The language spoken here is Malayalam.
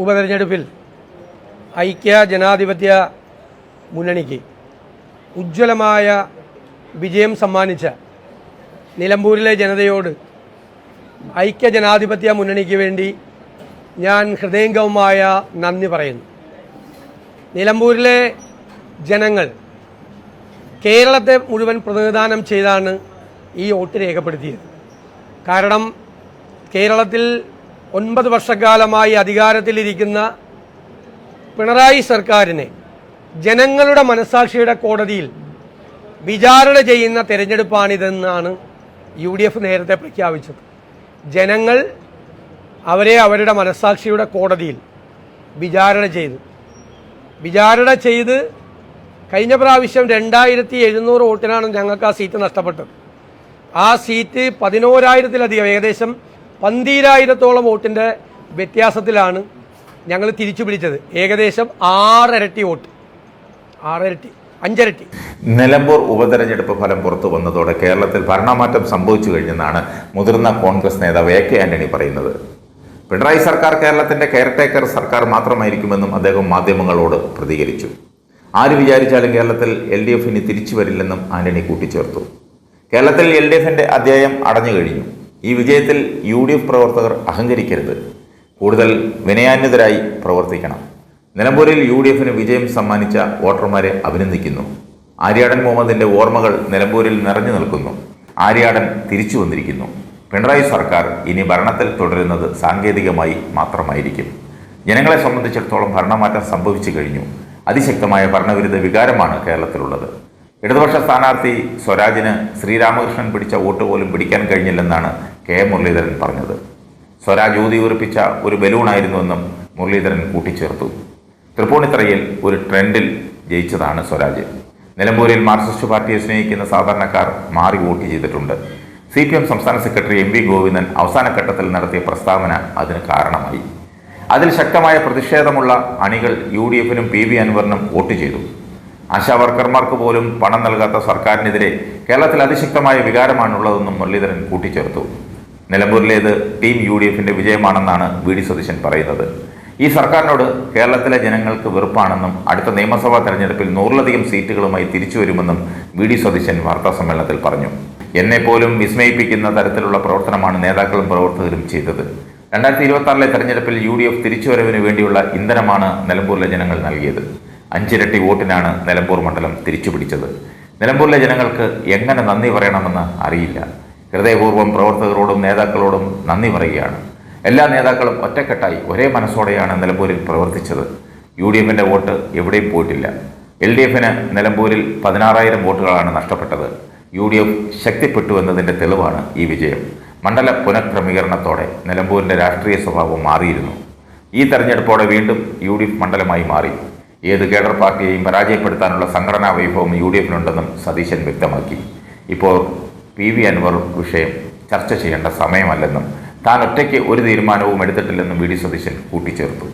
ഉപതെരഞ്ഞെടുപ്പിൽ ഐക്യ ജനാധിപത്യ മുന്നണിക്ക് ഉജ്ജ്വലമായ വിജയം സമ്മാനിച്ച നിലമ്പൂരിലെ ജനതയോട് ഐക്യ ജനാധിപത്യ മുന്നണിക്ക് വേണ്ടി ഞാൻ ഹൃദയംഗവുമായ നന്ദി പറയുന്നു. നിലമ്പൂരിലെ ജനങ്ങൾ കേരളത്തെ മുഴുവൻ പ്രതിനിധാനം ചെയ്താണ് ഈ വോട്ട് രേഖപ്പെടുത്തിയത്. കാരണം കേരളത്തിൽ ഒൻപത് വർഷക്കാലമായി അധികാരത്തിലിരിക്കുന്ന പിണറായി സർക്കാരിനെ ജനങ്ങളുടെ മനസാക്ഷിയുടെ കോടതിയിൽ വിചാരണ ചെയ്യുന്ന തെരഞ്ഞെടുപ്പാണിതെന്നാണ് യു ഡി എഫ് നേരത്തെ പ്രഖ്യാപിച്ചത്. ജനങ്ങൾ അവരെ അവരുടെ മനസാക്ഷിയുടെ കോടതിയിൽ വിചാരണ ചെയ്തു. വിചാരണ ചെയ്ത് കഴിഞ്ഞ പ്രാവശ്യം രണ്ടായിരത്തി എഴുന്നൂറ് വോട്ടിനാണ് ഞങ്ങൾക്ക് ആ സീറ്റ് നഷ്ടപ്പെട്ടത്. ആ സീറ്റ് പതിനോരായിരത്തിലധികം ഏകദേശം പന്തീരായിരത്തോളം വോട്ടിന്റെ വ്യത്യാസത്തിലാണ് ഞങ്ങൾ തിരിച്ചു പിടിച്ചത്. ഏകദേശം ആറരട്ടി വോട്ട്. ആറരട്ടി അഞ്ചരട്ടി. നിലമ്പൂർ ഉപതെരഞ്ഞെടുപ്പ് ഫലം പുറത്തു വന്നതോടെ കേരളത്തിൽ ഭരണമാറ്റം സംഭവിച്ചു കഴിഞ്ഞെന്നാണ് മുതിർന്ന കോൺഗ്രസ് നേതാവ് എ കെ ആന്റണി പറയുന്നത്. പിണറായി സർക്കാർ കേരളത്തിന്റെ കെയർടേക്കർ സർക്കാർ മാത്രമായിരിക്കുമെന്നും അദ്ദേഹം മാധ്യമങ്ങളോട് പ്രതികരിച്ചു. ആര് വിചാരിച്ചാലും കേരളത്തിൽ എൽ ഡി എഫിന് തിരിച്ചു വരില്ലെന്നും ആന്റണി കൂട്ടിച്ചേർത്തു. കേരളത്തിൽ എൽ ഡി എഫിന്റെ അധ്യായം അടഞ്ഞു കഴിഞ്ഞു. ഈ വിജയത്തിൽ യു ഡി എഫ് പ്രവർത്തകർ അഹങ്കരിക്കരുത്. കൂടുതൽ വിനയാന്യതരായി പ്രവർത്തിക്കണം. നിലമ്പൂരിൽ യു ഡി എഫിന് വിജയം സമ്മാനിച്ച വോട്ടർമാരെ അഭിനന്ദിക്കുന്നു. ആര്യാടൻ മുഹമ്മദിന്റെ ഓർമ്മകൾ നിലമ്പൂരിൽ നിറഞ്ഞു നിൽക്കുന്നു. ആര്യാടൻ തിരിച്ചു വന്നിരിക്കുന്നു. പിണറായി സർക്കാർ ഇനി ഭരണത്തിൽ തുടരുന്നത് സാങ്കേതികമായി മാത്രമായിരിക്കും. ജനങ്ങളെ സംബന്ധിച്ചിടത്തോളം ഭരണമാറ്റം സംഭവിച്ചു കഴിഞ്ഞു. അതിശക്തമായ ഭരണവിരുദ്ധ വികാരമാണ് കേരളത്തിലുള്ളത്. ഇടതുപക്ഷ സ്ഥാനാർത്ഥി സ്വരാജിന് ശ്രീരാമകൃഷ്ണൻ പിടിച്ച വോട്ട് പോലും പിടിക്കാൻ കഴിഞ്ഞില്ലെന്നാണ് കെ മുരളീധരൻ പറഞ്ഞത്. സ്വരാജ് ഊതി ഉറപ്പിച്ച ഒരു ബലൂണായിരുന്നുവെന്നും മുരളീധരൻ കൂട്ടിച്ചേർത്തു. തൃപ്പൂണിത്തറയിൽ ഒരു ട്രെൻഡിൽ ജയിച്ചതാണ് സ്വരാജ്. നിലമ്പൂരിൽ മാർക്സിസ്റ്റ് പാർട്ടിയെ സ്നേഹിക്കുന്ന സാധാരണക്കാർ മാറി വോട്ട് ചെയ്തിട്ടുണ്ട്. സി പി എം സംസ്ഥാന സെക്രട്ടറി എം വി ഗോവിന്ദൻ അവസാന ഘട്ടത്തിൽ നടത്തിയ പ്രസ്താവന അതിന് കാരണമായി. അതിൽ ശക്തമായ പ്രതിഷേധമുള്ള അണികൾ യു ഡി എഫിനും പി വി അൻവറിനും വോട്ട് ചെയ്തു. ആശാവർക്കർമാർക്ക് പോലും പണം നൽകാത്ത സർക്കാരിനെതിരെ കേരളത്തിൽ അതിശക്തമായ വികാരമാണുള്ളതെന്നും മുരളീധരൻ കൂട്ടിച്ചേർത്തു. നിലമ്പൂരിലേത് ടീം യു ഡി എഫിന്റെ വിജയമാണെന്നാണ് വി ഡി സതീശൻ പറയുന്നത്. ഈ സർക്കാരിനോട് കേരളത്തിലെ ജനങ്ങൾക്ക് വെറുപ്പാണെന്നും അടുത്ത നിയമസഭാ തെരഞ്ഞെടുപ്പിൽ നൂറിലധികം സീറ്റുകളുമായി തിരിച്ചു വരുമെന്നും വി ഡി സതീശൻ വാർത്താ സമ്മേളനത്തിൽ പറഞ്ഞു. എന്നെ പോലും വിസ്മയിപ്പിക്കുന്ന തരത്തിലുള്ള പ്രവർത്തനമാണ് നേതാക്കളും പ്രവർത്തകരും ചെയ്തത്. രണ്ടായിരത്തി ഇരുപത്തി ആറിലെ തെരഞ്ഞെടുപ്പിൽ യു ഡി എഫ് തിരിച്ചുവരവിന് വേണ്ടിയുള്ള ഇന്ധനമാണ് നിലമ്പൂരിലെ ജനങ്ങൾ നൽകിയത്. അഞ്ചിരട്ടി വോട്ടിനാണ് നിലമ്പൂർ മണ്ഡലം തിരിച്ചുപിടിച്ചത്. നിലമ്പൂരിലെ ജനങ്ങൾക്ക് എങ്ങനെ നന്ദി പറയണമെന്ന് അറിയില്ല. ഹൃദയപൂർവം പ്രവർത്തകരോടും നേതാക്കളോടും നന്ദി പറയുകയാണ്. എല്ലാ നേതാക്കളും ഒറ്റക്കെട്ടായി ഒരേ മനസ്സോടെയാണ് നിലമ്പൂരിൽ പ്രവർത്തിച്ചത്. യു ഡി എഫിന്റെ വോട്ട് എവിടെയും പോയിട്ടില്ല. എൽ ഡി എഫിന് നിലമ്പൂരിൽ പതിനാറായിരം വോട്ടുകളാണ് നഷ്ടപ്പെട്ടത്. യു ഡി എഫ് ശക്തിപ്പെട്ടു എന്നതിന്റെ തെളിവാണ് ഈ വിജയം. മണ്ഡല പുനഃക്രമീകരണത്തോടെ നിലമ്പൂരിന്റെ രാഷ്ട്രീയ സ്വഭാവം മാറിയിരുന്നു. ഈ തെരഞ്ഞെടുപ്പോടെ വീണ്ടും യു ഡി എഫ് മണ്ഡലമായി മാറി. ഏത് കേഡർ പാർട്ടിയെയും പരാജയപ്പെടുത്താനുള്ള സംഘടനാ വൈഭവം യു ഡി എഫിനുണ്ടെന്നും സതീശൻ വ്യക്തമാക്കി. ഇപ്പോൾ പി വി അൻവർ വിഷയം ചർച്ച ചെയ്യേണ്ട സമയമല്ലെന്നും താൻ ഒറ്റയ്ക്ക് ഒരു തീരുമാനവും എടുത്തിട്ടില്ലെന്നും വി ഡി സതീശൻ കൂട്ടിച്ചേർത്തു.